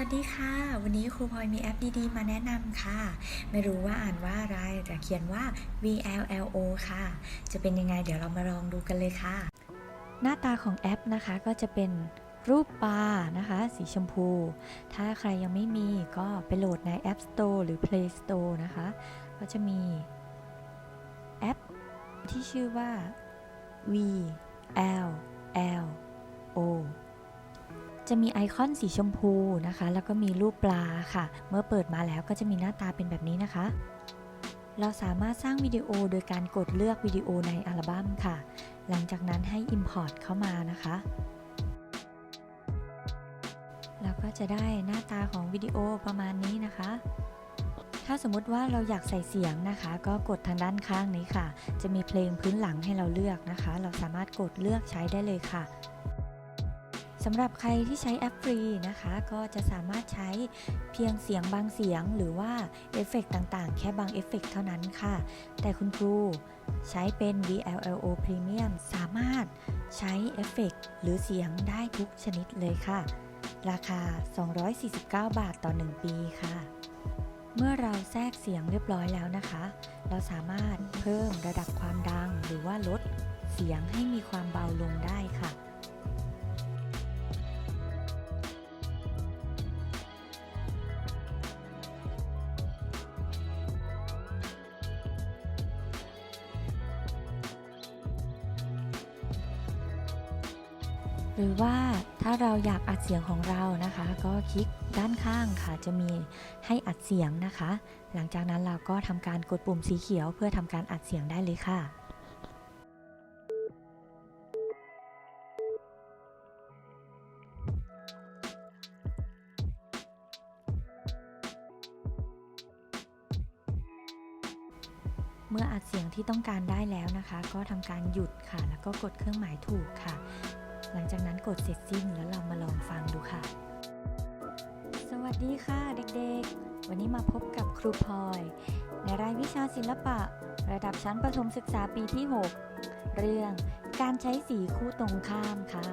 วัสดีค่ะ วันนี้ครูพลอยมีแอปดีๆ มาแนะนำค่ะ ไม่รู้ว่าอ่านว่าอะไร แต่เขียนว่า VLLO ค่ะ จะเป็นยังไงเดี๋ยวเรามาลองดูกันเลยค่ะ หน้าตาของแอปนะคะก็จะเป็นรูปปลานะคะ สีชมพู ถ้าใครยังไม่มีก็ไปโหลดใน App Store หรือ Play Store นะคะ ก็จะมีแอปที่ชื่อว่า VLLO จะมีไอคอนสีชมพูนะคะ แล้วก็มีรูปปลาค่ะ เมื่อเปิดมาแล้วก็จะมีหน้าตาเป็นแบบนี้นะคะ เราสามารถสร้างวิดีโอโดยการกดเลือกวิดีโอในอัลบั้มค่ะ หลังจากนั้นให้ Import เข้ามานะคะแล้วก็จะได้หน้าตาของวิดีโอประมาณนี้นะคะ ถ้าสมมติว่าเราอยากใส่เสียงนะคะ ก็กดทางด้านข้างนี้ค่ะ จะมีเพลงพื้นหลังให้เราเลือกนะคะ เราสามารถกดเลือกใช้ได้เลยค่ะ สำหรับใครที่ใช้แอปฟรีนะคะ ก็จะสามารถใช้เพียงเสียงบางเสียงหรือว่าเอฟเฟกต่างๆ แค่บางเอฟเฟกเท่านั้นค่ะ แต่คุณครูใช้เป็น VLLO Premium สามารถใช้เอฟเฟกหรือเสียงได้ทุกชนิดเลยค่ะ ราคา 249 บาทต่อ 1 ปีค่ะ เมื่อเราแทรกเสียงเรียบร้อยแล้วนะคะ เราสามารถเพิ่มระดับความดังหรือว่าลดเสียงให้มีความเบาลงได้ค่ะ หรือว่าถ้าเราอยากอัดเสียงของเรานะคะ ก็คลิกด้านข้างค่ะ จะมีให้อัดเสียงนะคะ หลังจากนั้นเราก็ทำการกดปุ่มสีเขียวเพื่อทำการอัดเสียงได้เลยค่ะเมื่ออัดเสียงที่ต้องการได้แล้วนะคะ ก็ทำการหยุดค่ะ แล้วก็กดเครื่องหมายถูกค่ะ หลังจากนั้นกดเสร็จสิ้นแล้วเรามาลองฟังดูค่ะ สวัสดีค่ะเด็กๆ วันนี้มาพบกับครูพลอย ในรายวิชาศิลปะ ระดับชั้นประถมศึกษาปีที่ 6 เรื่องการใช้สีคู่ตรงข้ามค่ะ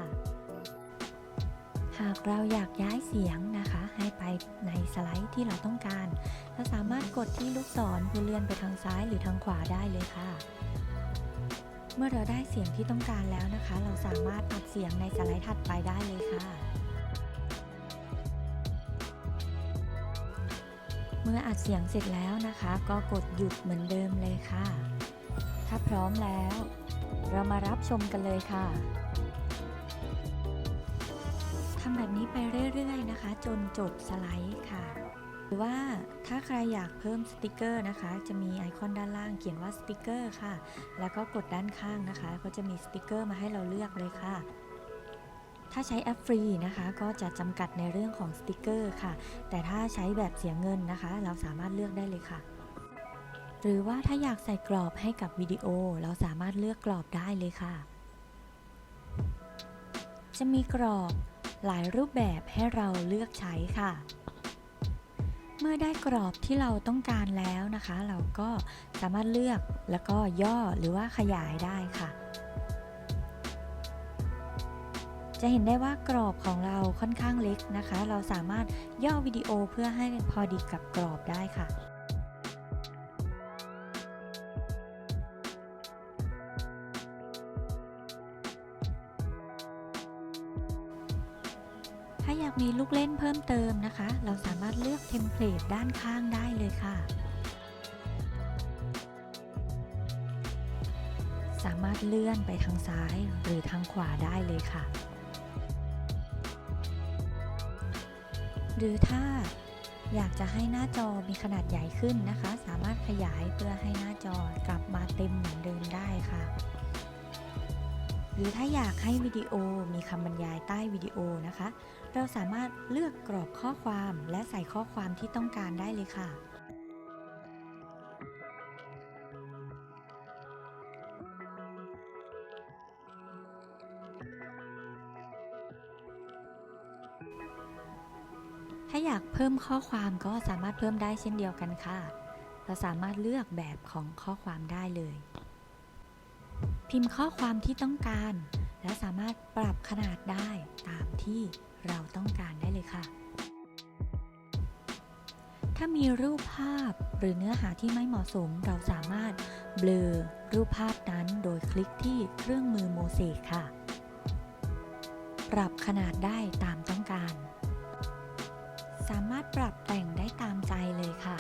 หากเราอยากย้ายเสียงนะคะ ให้ไปในสไลด์ที่เราต้องการ เราสามารถกดที่ลูกศรเพื่อเลื่อนไปทางซ้ายหรือทางขวาได้เลยค่ะ เมื่อเราได้เสียงที่ต้องการแล้วนะคะ เราสามารถอัดเสียงในสไลด์ถัดไปได้เลยค่ะ เมื่ออัดเสียงเสร็จแล้วนะคะ ก็กดหยุดเหมือนเดิมเลยค่ะ ถ้าพร้อมแล้ว เรามารับชมกันเลยค่ะทำแบบนี้ไปเรื่อยๆนะคะ จนจบสไลด์ค่ะ รือว่าถ้าใครอยากเพิ่มสติกเกอร์นะคะ จะมีไอคอนด้านล่างเขียนว่าสติกเกอร์ค่ะ แล้วก็กดด้านข้างนะคะ ก็จะมีสติกเกอร์มาให้เราเลือกเลยค่ะ ถ้าใช้แอปฟรีนะคะ ก็จะจำกัดในเรื่องของสติกเกอร์ค่ะ แต่ถ้าใช้แบบเสียเงินนะคะ เราสามารถเลือกได้เลยค่ะหรือว่าถ้าอยากใส่กรอบให้กับวิดีโอ เราสามารถเลือกกรอบได้เลยค่ะ จะมีกรอบหลายรูปแบบให้เราเลือกใช้ค่ะ เมื่อได้กรอบที่เราต้องการแล้วนะคะ เราก็สามารถเลือกแล้วก็ย่อหรือว่าขยายได้ค่ะ จะเห็นได้ว่ากรอบของเราค่อนข้างเล็กนะคะ เราสามารถย่อวิดีโอเพื่อให้พอดีกับกรอบได้ค่ะ พิ่มเติมนะคะ เราสามารถเลือกเทมเพลตด้านข้างได้เลยค่ะ สามารถเลื่อนไปทางซ้ายหรือทางขวาได้เลยค่ะ หรือถ้าอยากจะให้หน้าจอมีขนาดใหญ่ขึ้นนะคะ สามารถขยายเพื่อให้หน้าจอกลับมาเต็มเหมือนเดิมได้ค่ะ หรือถ้าอยากให้วิดีโอมีคำบรรยายใต้วิดีโอนะคะ เราสามารถเลือกกรอบข้อความและใส่ข้อความที่ต้องการได้เลยค่ะถ้าอยากเพิ่มข้อความก็สามารถเพิ่มได้เช่นเดียวกันค่ะ เราสามารถเลือกแบบของข้อความได้เลย พิมพ์ข้อความที่ต้องการ และสามารถปรับขนาดได้ตามที่เราต้องการได้เลยค่ะ ถ้ามีรูปภาพหรือเนื้อหาที่ไม่เหมาะสม เราสามารถเบลอรูปภาพนั้นโดยคลิกที่เครื่องมือโมเสกค่ะ ปรับขนาดได้ตามต้องการ สามารถปรับแต่งได้ตามใจเลยค่ะ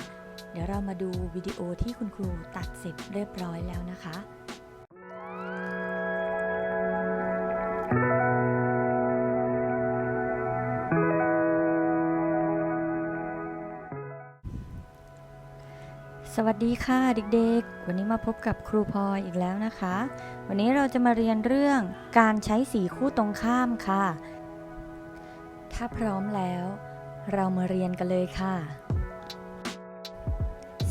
เดี๋ยวเรามาดูวิดีโอที่คุณครูตัดเสร็จเรียบร้อยแล้วนะคะ สวัสดีค่ะเด็กๆ วันนี้มาพบกับครูพลอยอีกแล้วนะคะ วันนี้เราจะมาเรียนเรื่องการใช้สีคู่ตรงข้ามค่ะ ถ้าพร้อมแล้ว เรามาเรียนกันเลยค่ะ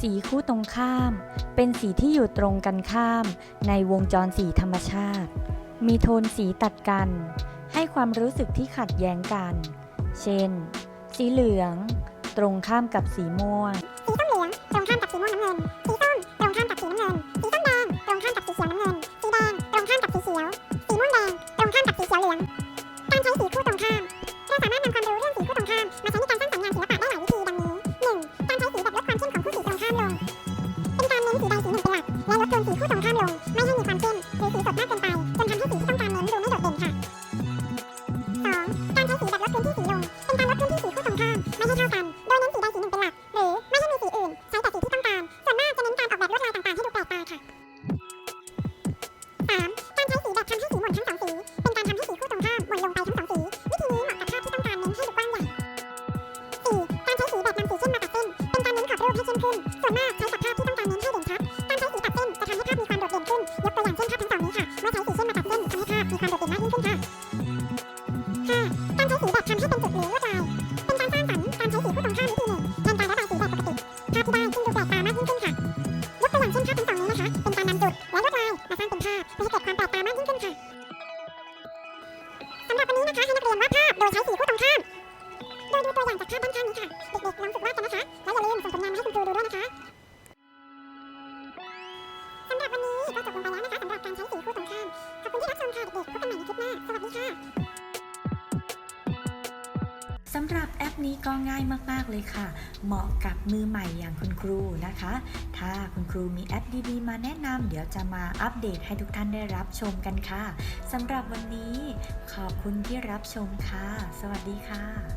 สีคู่ตรงข้าม เป็นสีที่อยู่ตรงกันข้าม ในวงจรสีธรรมชาติ มีโทนสีตัดกัน ให้ความรู้สึกที่ขัดแย้งกัน เช่น สีเหลือง ตรงข้ามกับสีม่วงสีส้มเหลือง ตรงข้ามกับสีม่วงน้ำเงิน สีส้มตรงข้ามกับสีน้ำเงิน สีส้มแดงตรงข้ามกับสีเขียวน้ำเงิน สีแดงตรงข้ามกับสีเขียว สีม่วงแดงตรงข้ามกับสีเขียวเหลือง การใช้สีคู่ตรงข้ามเราสามารถนำความรู้เรื่องสีคู่ตรงข้ามมาใช้ในการสร้างสรรค์งานศิลปะได้หลายวิธีดังนี้ 1. การใช้สีแบบลดความเข้มของคู่สีตรงข้ามลง เป็นการเน้นสีใดสีหนึ่งเป็นหลักและลดโทนสีคู่ตรงข้ามลง ไม่ให้มีความเข้มหรือสีสดมากเกินไปจนทำให้สีที่ต้องการเน้นดูไม่โดดเด่นค่ะ 2. การใช้สีแบบลดพื้นที่สีลง เป็นการลดพื้นที่สีคู่ตรงข้ามไม่ให้เท่ากัน ส่วนมากใช้กับภาพที่ต้องการเน้นให้เด่นชัด การใช้สีตัดเส้นจะทำให้ภาพมีความโดดเด่นขึ้น ยกตัวอย่างเช่นภาพทั้งสองนี้ค่ะ เมื่อใช้สีเข้มมาตัดเส้นทำให้ภาพมีความโดดเด่นมากยิ่งขึ้นค่ะ 5. การใช้สีแบบทำให้เป็นจุดหรือลวดลาย เป็นการสร้างสรรค์การใช้สีคู่ตรงข้ามวิธีหนึ่งแทนการระบายสีแบบปกติภาพที่ได้จึงดูแปลกตามากยิ่งขึ้นค่ะ ยกตัวอย่างเช่นภาพทั้งสองนี้นะคะ เป็นการนำจุดและลวดลายมาสร้างเป็นภาพเพื่อให้เกิดความแปลกตามากยิ่งขึ้นค่ะสำหรับวันนี้นะคะให้นักเรียนวาดภาพโดยใช้สีคู่ตรงข้ามโดยดูตัวอย่างจากภาพด้านข้างนี้ค่ะ เด็กๆลองฝึกวาดกันนะคะ และอย่าลืมส่งผลงานมาให้คุณครู นี้ก็ง่ายมากๆเลยค่ะ เหมาะกับมือใหม่อย่างคุณครูนะคะ ถ้าคุณครูมีแอปดีๆ มาแนะนำเดี๋ยวจะมาอัปเดตให้ทุกท่านได้รับชมกันค่ะสำหรับวันนี้ขอบคุณที่รับชมค่ะ สวัสดีค่ะ